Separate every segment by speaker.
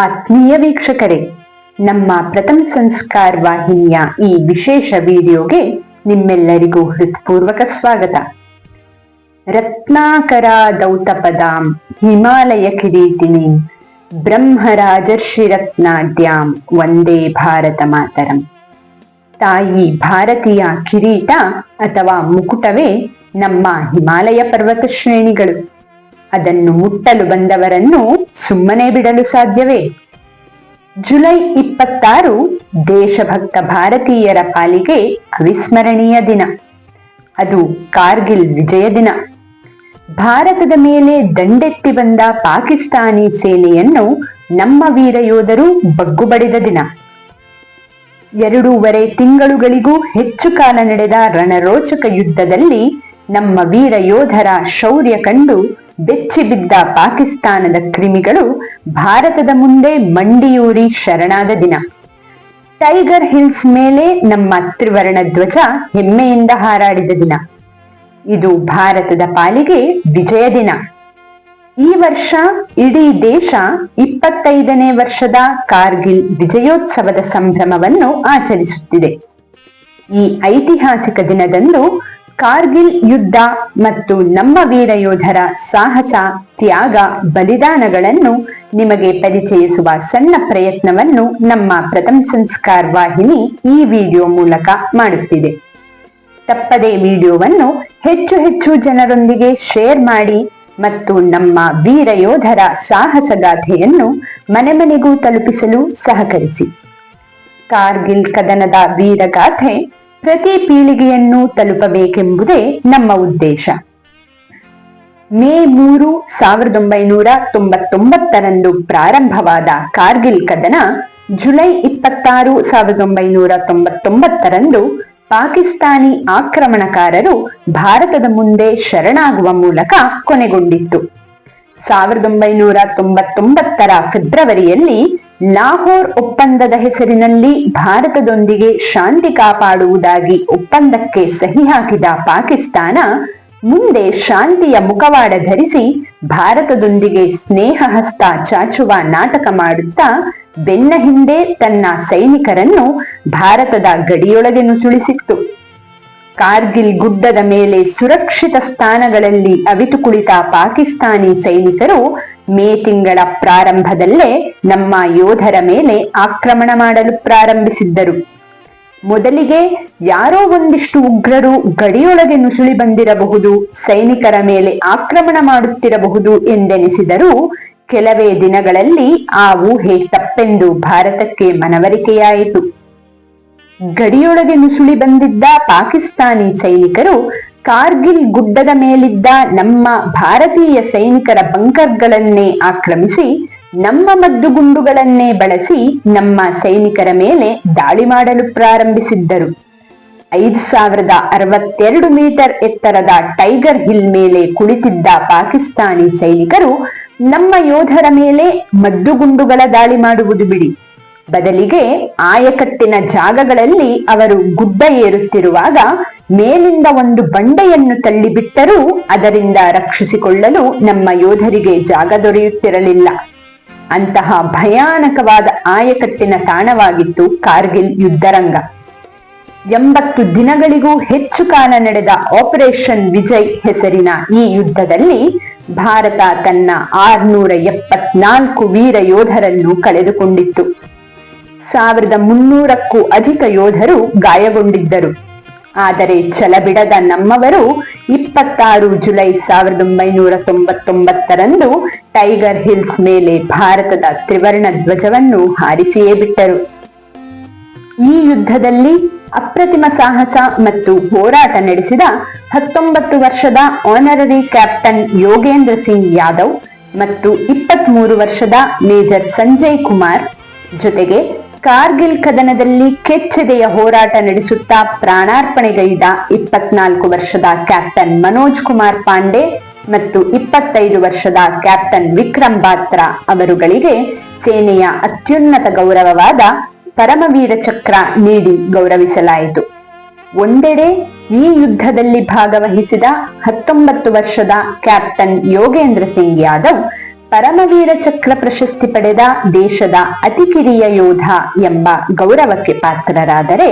Speaker 1: ಆತ್ಮೀಯ ವೀಕ್ಷಕರೇ, ನಮ್ಮ ಪ್ರಥಮ ಸಂಸ್ಕಾರ ವಾಹಿನಿಯ ಈ ವಿಶೇಷ ವಿಡಿಯೋಗೆ ನಿಮ್ಮೆಲ್ಲರಿಗೂ ಹೃತ್ಪೂರ್ವಕ ಸ್ವಾಗತ. ರತ್ನಾಕರ ದೌತಪದಾಂ, ಹಿಮಾಲಯ ಕಿರೀಟಿನಿ ಬ್ರಹ್ಮರಾಜರ್ಷಿ ರತ್ನಾಡ್ಯಾಂ ವಂದೇ ಭಾರತ ಮಾತರಂ. ತಾಯಿ ಭಾರತೀಯ ಕಿರೀಟ ಅಥವಾ ಮುಕುಟವೇ ನಮ್ಮ ಹಿಮಾಲಯ ಪರ್ವತ ಶ್ರೇಣಿಗಳು. ಅದನ್ನು ಮುಟ್ಟಲು ಬಂದವರನ್ನು ಸುಮ್ಮನೆ ಬಿಡಲು ಸಾಧ್ಯವೇ? ಜುಲೈ ಇಪ್ಪತ್ತಾರು, ದೇಶಭಕ್ತ ಭಾರತೀಯರ ಪಾಲಿಗೆ ಅವಿಸ್ಮರಣೀಯ ದಿನ. ಅದು ಕಾರ್ಗಿಲ್ ವಿಜಯ ದಿನ. ಭಾರತದ ಮೇಲೆ ದಂಡೆತ್ತಿ ಬಂದ ಪಾಕಿಸ್ತಾನಿ ಸೇನೆಯನ್ನು ನಮ್ಮ ವೀರ ಯೋಧರು ಬಗ್ಗು ಬಡಿದ ದಿನ. ಎರಡೂವರೆ ತಿಂಗಳುಗಳಿಗೂ ಹೆಚ್ಚು ಕಾಲ ನಡೆದ ರಣರೋಚಕ ಯುದ್ಧದಲ್ಲಿ ನಮ್ಮ ವೀರ ಯೋಧರ ಶೌರ್ಯ ಕಂಡು ಬೆಚ್ಚಿ ಬಿದ್ದ ಪಾಕಿಸ್ತಾನದ ಕ್ರಿಮಿಗಳು ಭಾರತದ ಮುಂದೆ ಮಂಡಿಯೂರಿ ಶರಣಾದ ದಿನ. ಟೈಗರ್ ಹಿಲ್ಸ್ ಮೇಲೆ ನಮ್ಮ ತ್ರಿವರ್ಣ ಧ್ವಜ ಹೆಮ್ಮೆಯಿಂದ ಹಾರಾಡಿದ ದಿನ. ಇದು ಭಾರತದ ಪಾಲಿಗೆ ವಿಜಯ ದಿನ. ಈ ವರ್ಷ ಇಡೀ ದೇಶ ಇಪ್ಪತ್ತೈದನೇ ವರ್ಷದ ಕಾರ್ಗಿಲ್ ವಿಜಯೋತ್ಸವದ ಸಂಭ್ರಮವನ್ನು ಆಚರಿಸುತ್ತಿದೆ. ಈ ಐತಿಹಾಸಿಕ ದಿನದಂದು ಕಾರ್ಗಿಲ್ ಯುದ್ಧ ಮತ್ತು ನಮ್ಮ ವೀರ ಯೋಧರ ಸಾಹಸ, ತ್ಯಾಗ, ಬಲಿದಾನಗಳನ್ನು ನಿಮಗೆ ಪರಿಚಯಿಸುವ ಸಣ್ಣ ಪ್ರಯತ್ನವನ್ನು ನಮ್ಮ ಪ್ರಥಮ ಸಂಸ್ಕಾರ ವಾಹಿನಿ ಈ ವಿಡಿಯೋ ಮೂಲಕ ಮಾಡುತ್ತಿದೆ. ತಪ್ಪದೇ ವಿಡಿಯೋವನ್ನು ಹೆಚ್ಚು ಹೆಚ್ಚು ಜನರೊಂದಿಗೆ ಶೇರ್ ಮಾಡಿ ಮತ್ತು ನಮ್ಮ ವೀರ ಯೋಧರ ಸಾಹಸಗಾಥೆಯನ್ನು ಮನೆ ಮನೆಗೂ ತಲುಪಿಸಲು ಸಹಕರಿಸಿ. ಕಾರ್ಗಿಲ್ ಕದನದ ವೀರಗಾಥೆ ಪ್ರತಿ ಪೀಳಿಗೆಯನ್ನು ತಲುಪಬೇಕೆಂಬುದೇ ನಮ್ಮ ಉದ್ದೇಶ. ಮೇ ಮೂರು ಸಾವಿರದ ಒಂಬೈನೂರ ತೊಂಬತ್ತೊಂಬತ್ತರಂದು ಪ್ರಾರಂಭವಾದ ಕಾರ್ಗಿಲ್ ಕದನ ಜುಲೈ ಇಪ್ಪತ್ತಾರು ಸಾವಿರದ ಒಂಬೈನೂರ ತೊಂಬತ್ತೊಂಬತ್ತರಂದು ಪಾಕಿಸ್ತಾನಿ ಆಕ್ರಮಣಕಾರರು ಭಾರತದ ಮುಂದೆ ಶರಣಾಗುವ ಮೂಲಕ ಕೊನೆಗೊಂಡಿತ್ತು. ಸಾವಿರದ ಒಂಬೈನೂರ ತೊಂಬತ್ತೊಂಬತ್ತರ ಫೆಬ್ರವರಿಯಲ್ಲಿ ಲಾಹೋರ್ ಒಪ್ಪಂದದ ಹೆಸರಿನಲ್ಲಿ ಭಾರತದೊಂದಿಗೆ ಶಾಂತಿ ಕಾಪಾಡುವುದಾಗಿ ಒಪ್ಪಂದಕ್ಕೆ ಸಹಿ ಹಾಕಿದ ಪಾಕಿಸ್ತಾನ ಮುಂದೆ ಶಾಂತಿಯ ಮುಖವಾಡ ಧರಿಸಿ ಭಾರತದೊಂದಿಗೆ ಸ್ನೇಹ ಹಸ್ತ ಚಾಚುವ ನಾಟಕ ಮಾಡುತ್ತಾ ಬೆನ್ನ ಹಿಂದೆ ತನ್ನ ಸೈನಿಕರನ್ನು ಭಾರತದ ಗಡಿಯೊಳಗೆ ನುಸುಳಿಸಿತ್ತು. ಕಾರ್ಗಿಲ್ ಗುಡ್ಡದ ಮೇಲೆ ಸುರಕ್ಷಿತ ಸ್ಥಾನಗಳಲ್ಲಿ ಅವಿತು ಕುಳಿತ ಪಾಕಿಸ್ತಾನಿ ಸೈನಿಕರು ಮೇ ತಿಂಗಳ ಪ್ರಾರಂಭದಲ್ಲೇ ನಮ್ಮ ಯೋಧರ ಮೇಲೆ ಆಕ್ರಮಣ ಮಾಡಲು ಪ್ರಾರಂಭಿಸಿದ್ದರು. ಮೊದಲಿಗೆ ಯಾರೋ ಒಂದಿಷ್ಟು ಉಗ್ರರು ಗಡಿಯೊಳಗೆ ನುಸುಳಿ ಬಂದಿರಬಹುದು, ಸೈನಿಕರ ಮೇಲೆ ಆಕ್ರಮಣ ಮಾಡುತ್ತಿರಬಹುದು ಎಂದೆನಿಸಿದರೂ ಕೆಲವೇ ದಿನಗಳಲ್ಲಿ ಆ ಊಹೆ ತಪ್ಪೆಂದು ಭಾರತಕ್ಕೆ ಮನವರಿಕೆಯಾಯಿತು. ಗಡಿಯೊಳಗೆ ನುಸುಳಿ ಬಂದಿದ್ದ ಪಾಕಿಸ್ತಾನಿ ಸೈನಿಕರು ಕಾರ್ಗಿಲ್ ಗುಡ್ಡದ ಮೇಲಿದ್ದ ನಮ್ಮ ಭಾರತೀಯ ಸೈನಿಕರ ಬಂಕರ್ಗಳನ್ನೇ ಆಕ್ರಮಿಸಿ, ನಮ್ಮ ಮದ್ದುಗುಂಡುಗಳನ್ನೇ ಬಳಸಿ ನಮ್ಮ ಸೈನಿಕರ ಮೇಲೆ ದಾಳಿ ಮಾಡಲು ಪ್ರಾರಂಭಿಸಿದ್ದರು. ಐದು ಸಾವಿರದ ಅರವತ್ತೆರಡು ಮೀಟರ್ ಎತ್ತರದ ಟೈಗರ್ ಹಿಲ್ ಮೇಲೆ ಕುಳಿತಿದ್ದ ಪಾಕಿಸ್ತಾನಿ ಸೈನಿಕರು ನಮ್ಮ ಯೋಧರ ಮೇಲೆ ಮದ್ದುಗುಂಡುಗಳ ದಾಳಿ ಮಾಡುವುದು ಬಿಡಿ. ಬದಲಿಗೆ ಆಯಕಟ್ಟಿನ ಜಾಗಗಳಲ್ಲಿ ಅವರು ಗುಡ್ಡ ಏರುತ್ತಿರುವಾಗ ಮೇಲಿಂದ ಒಂದು ಬಂಡೆಯನ್ನು ತಳ್ಳಿಬಿಟ್ಟರೂ ಅದರಿಂದ ರಕ್ಷಿಸಿಕೊಳ್ಳಲು ನಮ್ಮ ಯೋಧರಿಗೆ ಜಾಗ ದೊರೆಯುತ್ತಿರಲಿಲ್ಲ. ಅಂತಹ ಭಯಾನಕವಾದ ಆಯಕಟ್ಟಿನ ತಾಣವಾಗಿತ್ತು ಕಾರ್ಗಿಲ್ ಯುದ್ಧರಂಗ. ಎಂಬತ್ತು ದಿನಗಳಿಗೂ ಹೆಚ್ಚು ಕಾಲ ನಡೆದ ಆಪರೇಷನ್ ವಿಜಯ್ ಹೆಸರಿನ ಈ ಯುದ್ಧದಲ್ಲಿ ಭಾರತ ತನ್ನ ಆರ್ನೂರ ಎಪ್ಪತ್ನಾಲ್ಕು ವೀರ ಯೋಧರನ್ನು ಕಳೆದುಕೊಂಡಿತ್ತು. ಸಾವಿರದ ಮುನ್ನೂರಕ್ಕೂ ಅಧಿಕ ಯೋಧರು ಗಾಯಗೊಂಡಿದ್ದರು. ಆದರೆ ಛಲಬಿಡದ ನಮ್ಮವರು ಇಪ್ಪತ್ತಾರು ಜುಲೈ ಸಾವಿರದ ಒಂಬೈನೂರ ತೊಂಬತ್ತೊಂಬತ್ತರಂದು ಟೈಗರ್ ಹಿಲ್ಸ್ ಮೇಲೆ ಭಾರತದ ತ್ರಿವರ್ಣ ಧ್ವಜವನ್ನು ಹಾರಿಸಿಯೇ ಬಿಟ್ಟರು. ಈ ಯುದ್ಧದಲ್ಲಿ ಅಪ್ರತಿಮ ಸಾಹಸ ಮತ್ತು ಹೋರಾಟ ನಡೆಸಿದ ಹತ್ತೊಂಬತ್ತು ವರ್ಷದ ಆನರರಿ ಕ್ಯಾಪ್ಟನ್ ಯೋಗೇಂದ್ರ ಸಿಂಗ್ ಯಾದವ್ ಮತ್ತು ಇಪ್ಪತ್ಮೂರು ವರ್ಷದ ಮೇಜರ್ ಸಂಜಯ್ ಕುಮಾರ್ ಜೊತೆಗೆ ಕಾರ್ಗಿಲ್ ಕದನದಲ್ಲಿ ಕೆಚ್ಚೆದೆಯ ಹೋರಾಟ ನಡೆಸುತ್ತಾ ಪ್ರಾಣಾರ್ಪಣೆಗೈದ ಇಪ್ಪತ್ನಾಲ್ಕು ವರ್ಷದ ಕ್ಯಾಪ್ಟನ್ ಮನೋಜ್ ಕುಮಾರ್ ಪಾಂಡೆ ಮತ್ತು ಇಪ್ಪತ್ತೈದು ವರ್ಷದ ಕ್ಯಾಪ್ಟನ್ ವಿಕ್ರಮ್ ಬಾತ್ರಾ ಅವರುಗಳಿಗೆ ಸೇನೆಯ ಅತ್ಯುನ್ನತ ಗೌರವವಾದ ಪರಮವೀರ ಚಕ್ರ ನೀಡಿ ಗೌರವಿಸಲಾಯಿತು. ಒಂದೆಡೆ ಈ ಯುದ್ಧದಲ್ಲಿ ಭಾಗವಹಿಸಿದ ಹತ್ತೊಂಬತ್ತು ವರ್ಷದ ಕ್ಯಾಪ್ಟನ್ ಯೋಗೇಂದ್ರ ಸಿಂಗ್ ಯಾದವ್ ಪರಮವೀರ ಚಕ್ರ ಪ್ರಶಸ್ತಿ ಪಡೆದ ದೇಶದ ಅತಿ ಕಿರಿಯ ಯೋಧ ಎಂಬ ಗೌರವಕ್ಕೆ ಪಾತ್ರರಾದರೆ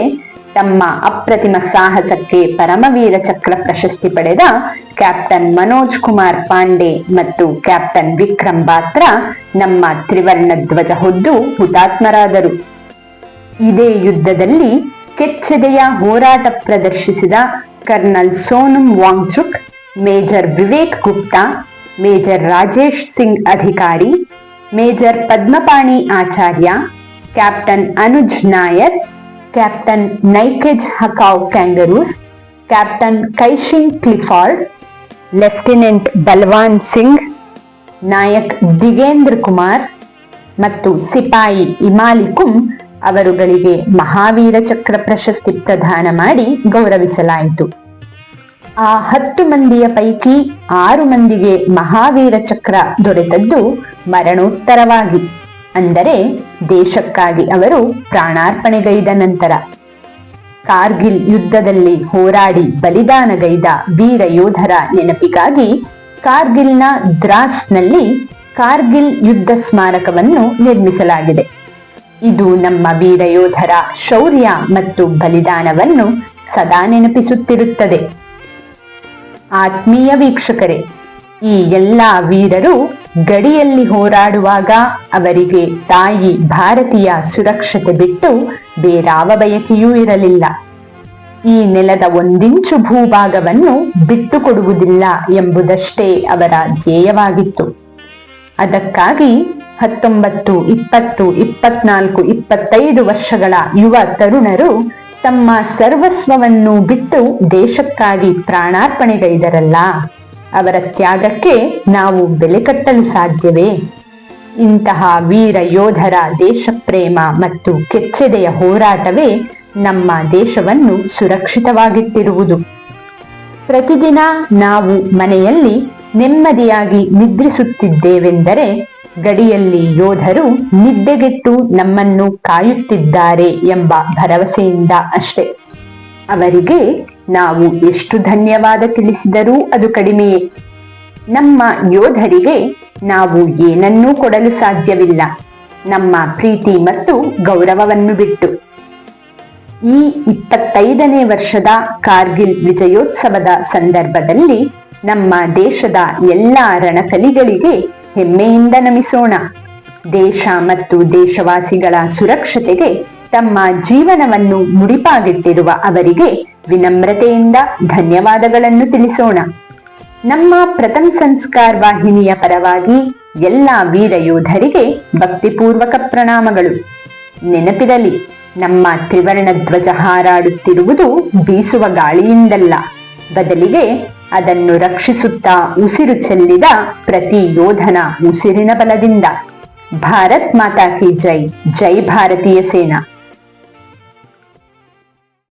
Speaker 1: ತಮ್ಮ ಅಪ್ರತಿಮ ಸಾಹಸಕ್ಕೆ ಪರಮವೀರ ಚಕ್ರ ಪ್ರಶಸ್ತಿ ಪಡೆದ ಕ್ಯಾಪ್ಟನ್ ಮನೋಜ್ ಕುಮಾರ್ ಪಾಂಡೆ ಮತ್ತು ಕ್ಯಾಪ್ಟನ್ ವಿಕ್ರಮ್ ಬಾತ್ರ ನಮ್ಮ ತ್ರಿವರ್ಣ ಧ್ವಜ ಹೊದ್ದು ಹುತಾತ್ಮರಾದರು. ಇದೇ ಯುದ್ಧದಲ್ಲಿ ಕೆಚ್ಚೆದೆಯ ಹೋರಾಟ ಪ್ರದರ್ಶಿಸಿದ colonel Sonam Wangchuk, major Vivek Gupta major Rajesh Singh Adhikari, major Padmapani Acharya, captain Anuj Nayyar, captain Neikezhakuo Kenguruse, captain Keishing Clifford, lieutenant Balwan Singh, Naik Digendra Kumar ಮತ್ತು ಸಿಪಾಯಿ ಇಮಾಲಿಕುಂ ಅವರುಗಳಿಗೆ ಮಹಾವೀರ ಚಕ್ರ ಪ್ರಶಸ್ತಿ ಪ್ರದಾನ ಮಾಡಿ ಗೌರವಿಸಲಾಯಿತು. ಆ ಹತ್ತು ಮಂದಿಯ ಪೈಕಿ ಆರು ಮಂದಿಗೆ ಮಹಾವೀರ ಚಕ್ರ ದೊರೆತದ್ದು ಮರಣೋತ್ತರವಾಗಿ. ಅಂದರೆ ದೇಶಕ್ಕಾಗಿ ಅವರು ಪ್ರಾಣಾರ್ಪಣೆಗೈದ ನಂತರ. ಕಾರ್ಗಿಲ್ ಯುದ್ಧದಲ್ಲಿ ಹೋರಾಡಿ ಬಲಿದಾನಗೈದ ವೀರ ಯೋಧರ ನೆನಪಿಗಾಗಿ ಕಾರ್ಗಿಲ್ನ ದ್ರಾಸ್ನಲ್ಲಿ ಕಾರ್ಗಿಲ್ ಯುದ್ಧ ಸ್ಮಾರಕವನ್ನು ನಿರ್ಮಿಸಲಾಗಿದೆ. ಇದು ನಮ್ಮ ವೀರ ಯೋಧರ ಶೌರ್ಯ ಮತ್ತು ಬಲಿದಾನವನ್ನು ಸದಾ ನೆನಪಿಸುತ್ತಿರುತ್ತದೆ. ಆತ್ಮೀಯ ವೀಕ್ಷಕರೇ, ಈ ಎಲ್ಲ ವೀರರು ಗಡಿಯಲ್ಲಿ ಹೋರಾಡುವಾಗ ಅವರಿಗೆ ತಾಯಿ ಭಾರತೀಯ ಸುರಕ್ಷತೆ ಬಿಟ್ಟು ಬೇರಾವ ಬಯಕೆಯೂ ಇರಲಿಲ್ಲ. ಈ ನೆಲದ ಒಂದಿಂಚು ಭೂಭಾಗವನ್ನು ಬಿಟ್ಟುಕೊಡುವುದಿಲ್ಲ ಎಂಬುದಷ್ಟೇ ಅವರ ಧ್ಯೇಯವಾಗಿತ್ತು. ಅದಕ್ಕಾಗಿ ಹತ್ತೊಂಬತ್ತು, ಇಪ್ಪತ್ತು, ಇಪ್ಪತ್ನಾಲ್ಕು, ಇಪ್ಪತ್ತೈದು ವರ್ಷಗಳ ಯುವ ತರುಣರು ತಮ್ಮ ಸರ್ವಸ್ವವನ್ನು ಬಿಟ್ಟು ದೇಶಕ್ಕಾಗಿ ಪ್ರಾಣಾರ್ಪಣೆಗೈದರಲ್ಲ, ಅವರ ತ್ಯಾಗಕ್ಕೆ ನಾವು ಬೆಲೆ ಕಟ್ಟಲು ಸಾಧ್ಯವೇ? ಇಂತಹ ವೀರ ಯೋಧರ ದೇಶಪ್ರೇಮ ಮತ್ತು ಕೆಚ್ಚೆದೆಯ ಹೋರಾಟವೇ ನಮ್ಮ ದೇಶವನ್ನು ಸುರಕ್ಷಿತವಾಗಿಟ್ಟಿರುವುದು. ಪ್ರತಿದಿನ ನಾವು ಮನೆಯಲ್ಲಿ ನೆಮ್ಮದಿಯಾಗಿ ನಿದ್ರಿಸುತ್ತಿದ್ದೇವೆಂದರೆ ಗಡಿಯಲ್ಲಿ ಯೋಧರು ನಿದ್ದೆಗೆಟ್ಟು ನಮ್ಮನ್ನು ಕಾಯುತ್ತಿದ್ದಾರೆ ಎಂಬ ಭರವಸೆಯಿಂದ ಅಷ್ಟೇ. ಅವರಿಗೆ ನಾವು ಎಷ್ಟು ಧನ್ಯವಾದ ತಿಳಿಸಿದರೂ ಅದು ಕಡಿಮೆಯೇ. ನಮ್ಮ ಯೋಧರಿಗೆ ನಾವು ಏನನ್ನೂ ಕೊಡಲು ಸಾಧ್ಯವಿಲ್ಲ. ನಮ್ಮ ಪ್ರೀತಿ ಮತ್ತು ಗೌರವವನ್ನು ಬಿಟ್ಟು ಈ ಇಪ್ಪತ್ತೈದನೇ ವರ್ಷದ ಕಾರ್ಗಿಲ್ ವಿಜಯೋತ್ಸವದ ಸಂದರ್ಭದಲ್ಲಿ ನಮ್ಮ ದೇಶದ ಎಲ್ಲ ರಣಕಲಿಗಳಿಗೆ ಹೆಮ್ಮೆಯಿಂದ ನಮಿಸೋಣ. ದೇಶ ಮತ್ತು ದೇಶವಾಸಿಗಳ ಸುರಕ್ಷತೆಗೆ ತಮ್ಮ ಜೀವನವನ್ನು ಮುಡಿಪಾಗಿಟ್ಟಿರುವ ಅವರಿಗೆ ವಿನಮ್ರತೆಯಿಂದ ಧನ್ಯವಾದಗಳನ್ನು ತಿಳಿಸೋಣ. ನಮ್ಮ ಪ್ರಥಮ ಸಂಸ್ಕಾರ ವಾಹಿನಿಯ ಪರವಾಗಿ ಎಲ್ಲ ವೀರ ಯೋಧರಿಗೆ ಭಕ್ತಿಪೂರ್ವಕ ಪ್ರಣಾಮಗಳು. ನೆನಪಿರಲಿ ನಮ್ಮ ತ್ರಿವರ್ಣ ಧ್ವಜ ಹಾರಾಡುತ್ತಿರುವುದು ಬೀಸುವ ಗಾಳಿಯಿಂದಲ್ಲ. ಬದಲಿಗೆ ಅದನ್ನು ರಕ್ಷಿಸುತ್ತಾ ಉಸಿರು ಚೆಲ್ಲಿದ ಪ್ರತಿ ಯೋಧನ ಉಸಿರಿನ ಬಲದಿಂದ. ಭಾರತ್ ಮಾತಾ ಕಿ ಜೈ. ಜೈ ಭಾರತೀಯ ಸೇನಾ.